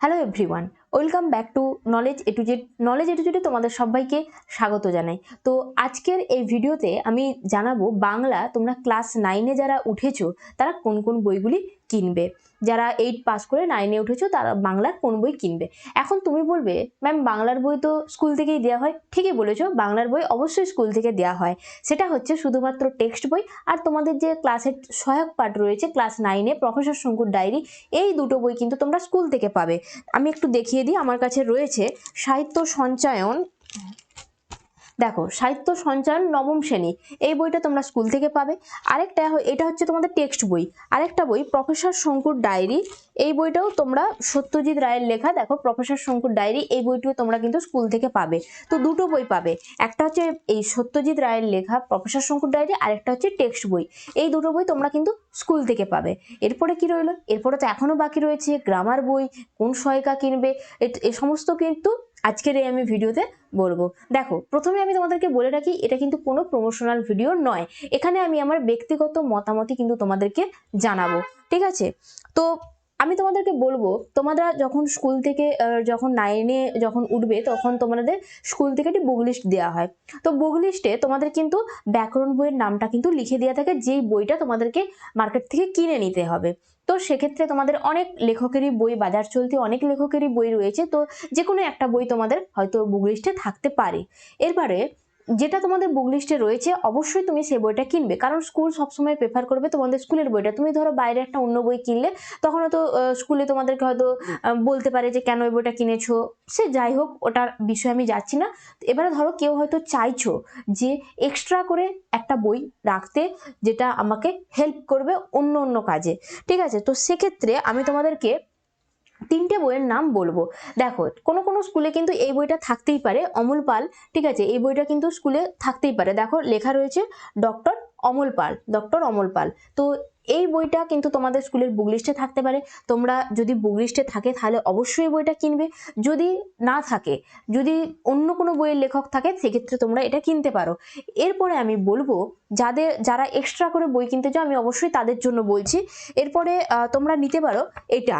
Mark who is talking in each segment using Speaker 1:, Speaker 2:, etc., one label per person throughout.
Speaker 1: Hello everyone welcome back to knowledge A to Z knowledge A to জেডে তোমাদের সবাইকে স্বাগত জানাই। তো আজকের এই ভিডিওতে আমি জানাব বাংলা তোমরা ক্লাস নাইনে যারা উঠেছো, তারা কোন কোন বইগুলি কিনবে। যারা এইট পাস করে নাইনে উঠেছো, তারা বাংলার কোন বই কিনবে? এখন তুমি বলবে ম্যাম বাংলার বই তো স্কুল থেকেই দেওয়া হয়। ঠিকই বলেছ, বাংলার বই অবশ্যই স্কুল থেকে দেওয়া হয়। সেটা হচ্ছে শুধুমাত্র টেক্সট বই আর তোমাদের যে ক্লাসের সহায়ক পাঠ রয়েছে ক্লাস নাইনে প্রফেসর শঙ্কুর ডায়েরি এই দুটো বই কিন্তু তোমরা স্কুল থেকে পাবে। আমি একটু দেখিয়ে দিই, আমার কাছে রয়েছে সাহিত্য সঞ্চয়ন দেখো, সাহিত্য সঞ্চয়ন নবম শ্রেণি। এই বইটা তোমরা স্কুল থেকে পাবে। আরেকটা এটা হচ্ছে তোমাদের টেক্সট বই। আরেকটা বই, প্রফেসর শঙ্কুর ডায়েরি। এই বইটাও তোমরা সত্যজিৎ রায়ের লেখা, দেখো, প্রফেসর শঙ্কুর ডায়েরি, এই বইটিও তোমরা কিন্তু স্কুল থেকে পাবে। তো দুটো বই পাবে। একটা হচ্ছে এই সত্যজিৎ রায়ের লেখা, প্রফেসর শঙ্কুর ডায়েরি, আরেকটা হচ্ছে টেক্সট বই। এই দুটো বই তোমরা কিন্তু স্কুল থেকে পাবে। এরপরে কি রইল? এরপরে তো এখনও বাকি রয়েছে গ্রামার বই, কোন সহায়িকা কিনবে? এ সমস্ত কিন্তু আজকের এই আমি ভিডিওতে বলব। দেখো, প্রথমে আমি তোমাদেরকে বলে রাখি, এটা কিন্তু কোনো প্রমোশনাল ভিডিও নয়। এখানে আমি আমার ব্যক্তিগত মতামতই কিন্তু তোমাদেরকে জানাব। ঠিক আছে? তো আমি তোমাদেরকে বলব, তোমরা যখন স্কুল থেকে যখন নাইনে যখন উঠবে, তখন তোমাদের স্কুল থেকে একটি বুক লিস্ট দেওয়া হয়। তো বুক লিস্টে তোমাদের কিন্তু ব্যাকরণ বইয়ের নামটা কিন্তু লিখে দেওয়া থাকে, যেই বইটা তোমাদেরকে মার্কেট থেকে কিনে নিতে হবে। তো সেক্ষেত্রে তোমাদের অনেক লেখকেরই বই, বাজার চলতি অনেক লেখকেরই বই রয়েছে, তো যে কোনো একটা বই তোমাদের হয়তো বুক লিস্টে থাকতে পারে। এরপরে যেটা তোমাদের বুক লিস্টে রয়েছে, অবশ্যই তুমি সেই বইটা কিনবে। কারণ স্কুল সবসময় প্রেফার করবে তোমাদের স্কুলের বইটা। তুমি ধরো বাইরে একটা অন্য বই কিনলে, তখন হয়তো স্কুলে তোমাদেরকে হয়তো বলতে পারে যে, কেন ওই বইটা কিনেছো? সে যাই হোক, ওটার বিষয়ে আমি যাচ্ছি না। এবারে ধরো কেউ হয়তো চাইছো যে এক্সট্রা করে একটা বই রাখতে, যেটা আমাকে হেল্প করবে অন্য অন্য কাজে। ঠিক আছে? তো সেক্ষেত্রে আমি তোমাদেরকে তিনটে বইয়ের নাম বলব। দেখো, কোনো কোনো স্কুলে কিন্তু এই বইটা থাকতেই পারে। অমল পাল, ঠিক আছে, এই বইটা কিন্তু স্কুলে থাকতেই পারে। দেখো, লেখা রয়েছে ডক্টর অমল পাল, ডক্টর অমল পাল। তো এই বইটা কিন্তু তোমাদের স্কুলের বুক লিস্টে থাকতে পারে। তোমরা যদি বুক লিস্টে থাকে, তাহলে অবশ্যই বইটা কিনবে। যদি না থাকে, যদি অন্য কোনো বইয়ের লেখক থাকে, সেক্ষেত্রে তোমরা এটা কিনতে পারো। এরপরে আমি বলব, যাদের, যারা এক্সট্রা করে বই কিনতে চাও, আমি অবশ্যই তাদের জন্য বলছি। এরপরে তোমরা নিতে পারো এটা।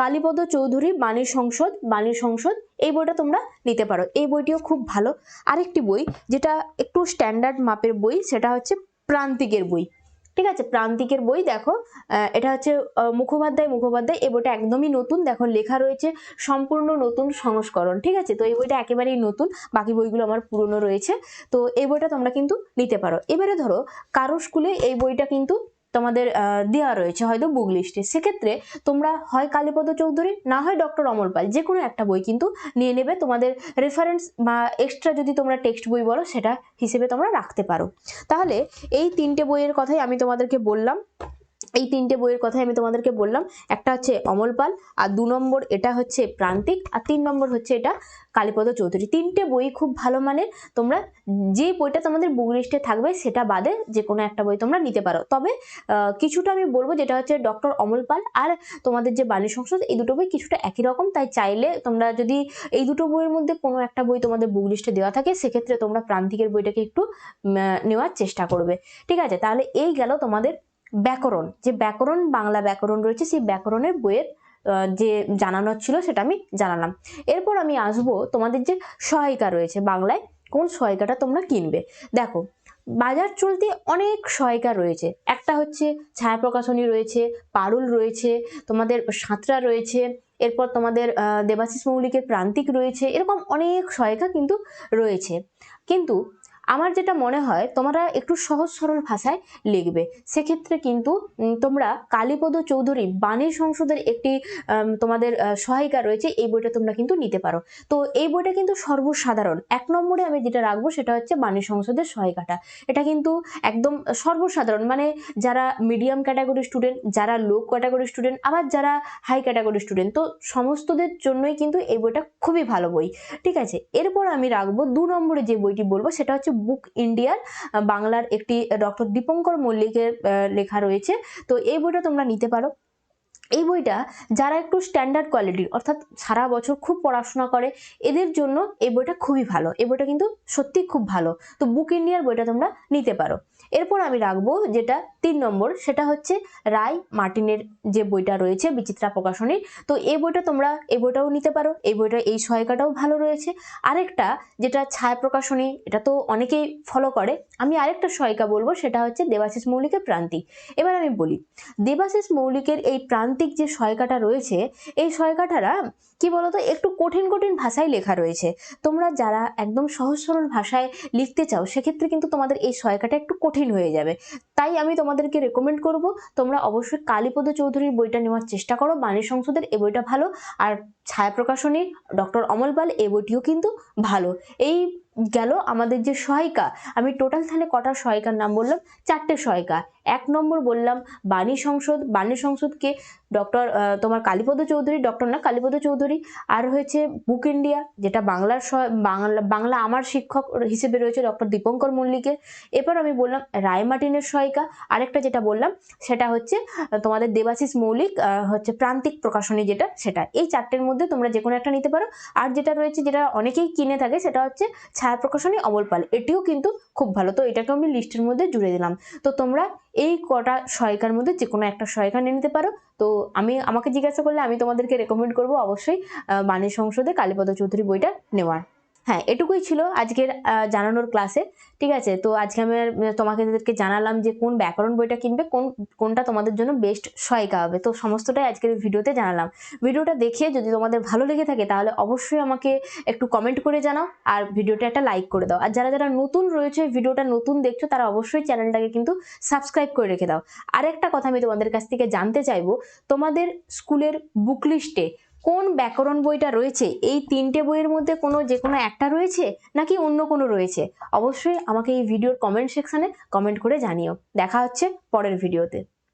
Speaker 1: কালীপদ চৌধুরী বাণীর সংসদ বাণীর সংসদ, এই বইটা তোমরা নিতে পারো। এই বইটিও খুব ভালো। আরেকটি বই যেটা একটু স্ট্যান্ডার্ড মাপের বই, সেটা হচ্ছে প্রান্তিকের বই। ঠিক আছে? প্রান্তিকের বই, দেখো এটা হচ্ছে মুখোপাধ্যায় মুখোপাধ্যায়, এই বইটা একদমই নতুন। দেখো, লেখা রয়েছে সম্পূর্ণ নতুন সংস্করণ। ঠিক আছে? তো এই বইটা একেবারেই নতুন। বাকি বইগুলো আমার পুরনো রয়েছে। তো এই বইটা তোমরা কিন্তু নিতে পারো। এবারে ধরো, কারও স্কুলে এই বইটা কিন্তু তোমাদের দেওয়া রয়েছে হয়তো বুক লিস্টে সেক্ষেত্রে তোমরা হয় কালীপদ চৌধুরী, না হয় ডক্টর অমল পাল, যে কোনো একটা বই কিন্তু নিয়ে নেবে। তোমাদের রেফারেন্স বা এক্সট্রা যদি তোমরা টেক্সট বই বলো, সেটা হিসেবে তোমরা রাখতে পারো। তাহলে এই তিনটে বইয়ের কথাই আমি তোমাদেরকে বললাম। এই তিনটে বইয়ের কথাই আমি তোমাদেরকে বললাম। একটা হচ্ছে অমল পাল, আর দু নম্বর এটা হচ্ছে প্রান্তিক, আর তিন নম্বর হচ্ছে এটা কালীপদ চৌধুরী। তিনটে বই খুব ভালো মানের, তোমরা যে বইটা তোমাদের বুক লিস্টে থাকবে সেটা বাদে যে কোনো একটা বই তোমরা নিতে পারো। তবে কিছুটা আমি বলব যেটা হচ্ছে ডক্টর অমল পাল আর তোমাদের যে বাণী সংসদ, এই দুটো বই কিছুটা একই রকম। তাই চাইলে তোমরা যদি এই দুটো বইয়ের মধ্যে কোনো একটা বই তোমাদের বুক লিস্টে দেওয়া থাকে, সেক্ষেত্রে তোমরা প্রান্তিকের বইটাকে একটু নেওয়ার চেষ্টা করবে। ঠিক আছে? তাহলে এই গেল তোমাদের ব্যাকরণ, যে ব্যাকরণ, বাংলা ব্যাকরণ রয়েছে, সেই ব্যাকরণের বইয়ের যে জানানোর ছিল সেটা আমি জানালাম। এরপর আমি আসব তোমাদের যে সহায়িকা রয়েছে বাংলায়, কোন সহায়িকাটা তোমরা কিনবে। দেখো, বাজার চলতে অনেক সহায়িকা রয়েছে। একটা হচ্ছে ছায়া প্রকাশনী রয়েছে, পারুল রয়েছে, তোমাদের সাঁতরা রয়েছে, এরপর তোমাদের দেবাশিস মৌলিকের প্রান্তিক রয়েছে, এরকম অনেক সহায়িকা কিন্তু রয়েছে। কিন্তু আমার যেটা মনে হয়, তোমরা একটু সহজ সরল ভাষায় লিখবে। সেক্ষেত্রে কিন্তু তোমরা কালীপদ চৌধুরী বাণী সংসদের একটি তোমাদের সহায়িকা রয়েছে, এই বইটা তোমরা কিন্তু নিতে পারো। তো এই বইটা কিন্তু সর্বসাধারণ। এক নম্বরে আমি যেটা রাখব, সেটা হচ্ছে বাণী সংসদের সহায়িকাটা। এটা কিন্তু একদম সর্বসাধারণ। মানে যারা মিডিয়াম ক্যাটাগরি স্টুডেন্ট যারা লো ক্যাটাগরি স্টুডেন্ট আবার যারা হাই ক্যাটাগরি স্টুডেন্ট তো সমস্তদের জন্যই কিন্তু এই বইটা খুবই ভালো বই। ঠিক আছে? এরপর আমি রাখব, দু নম্বরে যে বইটি বলব, সেটা হচ্ছে বুক ইন্ডিয়ার, বাংলার একটি ডক্টর দীপঙ্কর মল্লিকের লেখা রয়েছে। তো এই বইটা তোমরা নিতে পারো। এই বইটা যারা একটু স্ট্যান্ডার্ড কোয়ালিটির অর্থাৎ সারা বছর খুব পড়াশোনা করে, এদের জন্য এই বইটা খুবই ভালো। এই বইটা কিন্তু সত্যি খুব ভালো। তো বুক ইন্ডিয়ার বইটা তোমরা নিতে পারো। এরপর আমি রাখব যেটা তিন নম্বর, সেটা হচ্ছে রায় মার্টিনের যে বইটা রয়েছে, বিচিত্রা প্রকাশনীর। তো এই বইটা তোমরা, এই বইটাও নিতে পারো। এই বইটা এই সহায়িকাটাও ভালো রয়েছে। আরেকটা যেটা ছায়া প্রকাশনী, এটা তো অনেকেই ফলো করে। আমি আরেকটা সহায়িকা বলব, সেটা হচ্ছে দেবাশিস মৌলিকের প্রান্তিক এবার আমি বলি, দেবাশিস মৌলিকের এই প্রান্তিক যে সহায়িকাটা রয়েছে, এই সহায়িকাটারা কি বলতো, একটু কঠিন কঠিন ভাষায় লেখা রয়েছে। তোমরা যারা একদম সহজ, সরল ভাষায় লিখতে চাও, সেক্ষেত্রে কিন্তু তোমাদের এই সহায়িকাটা একটু কঠিন হয়ে যাবে। তাই আমি তোমাদেরকে রেকমেন্ড করব, তোমরা অবশ্যই কালীপদ চৌধুরীর বইটা নেওয়ার চেষ্টা করো। বাণী সংসদের এই বইটা ভালো, আর ছায়া প্রকাশনীর ডক্টর অমল পাল এই বইটিও কিন্তু ভালো। এই গেল আমাদের যে সহায়িকা আমি টোটাল তাহলে কটা সহায়িকার নাম বললাম? চারটে সহায়িকা এক নম্বর বললাম, বাণী সংসদ, বাণী সংসদকে ডক্টর তোমার কালীপদ চৌধুরী, ডক্টর না, কালীপদ চৌধুরী, আর হয়েছে বুক ইন্ডিয়া, যেটা বাংলার বাংলা বাংলা আমার শিক্ষক হিসেবে রয়েছে ডক্টর দীপঙ্কর মল্লিকের। এরপর আমি বললাম রায় মার্টিনের সহায়িকা আরেকটা যেটা বললাম, সেটা হচ্ছে তোমাদের দেবাশিস মৌলিক হচ্ছে প্রান্তিক প্রকাশনী যেটা, সেটা। এই চারটের মধ্যে তোমরা যে কোনো একটা নিতে পারো। আর যেটা রয়েছে, যেটা অনেকেই কিনে থাকে, সেটা হচ্ছে ছায়া প্রকাশনী অমল পাল। এটিও কিন্তু খুব ভালো। তো এটাকে আমি লিস্টের মধ্যে জুড়ে দিলাম। তো তোমরা এই কটা সহায়িকার মধ্যে যে কোনো একটা সহায়িকা নিয়ে নিতে পারো। তো আমি, আমাকে জিজ্ঞাসা করলে আমি তোমাদেরকে রেকমেন্ড করব অবশ্যই বাণী সংসদে কালীপদ চৌধুরী বইটা নেওয়ার। হ্যাঁ এটুকুই ছিল আজকের জানানোর ক্লাসে ঠিক আছে? তো আজকে আমি আর, তোমাদেরকে জানালাম যে কোন ব্যাকরণ বইটা কিনবে কোন কোনটা তোমাদের জন্য বেস্ট সহায়িকা হবে। তো সমস্তটাই আজকের ভিডিওতে জানালাম। ভিডিওটা দেখে যদি তোমাদের ভালো লেগে থাকে তাহলে অবশ্যই আমাকে একটু কমেন্ট করে জানাও আর ভিডিওটা একটা লাইক করে দাও। আর যারা যারা নতুন রয়েছে ভিডিওটা নতুন দেখছ তারা অবশ্যই চ্যানেলটাকে কিন্তু সাবস্ক্রাইব করে রেখে দাও। আরেকটা কথা আমি তোমাদের কাছ থেকে জানতে চাইব তোমাদের স্কুলের বুক লিস্টে কোন ব্যাকরণ বইটা রয়েছে? এই তিনটে বইয়ের মধ্যে কোনো যে কোনো একটা রয়েছে নাকি অন্য কোনো রয়েছে? অবশ্যই আমাকে এই ভিডিওর কমেন্ট সেকশানে কমেন্ট করে জানিও। দেখা হচ্ছে পরের ভিডিওতে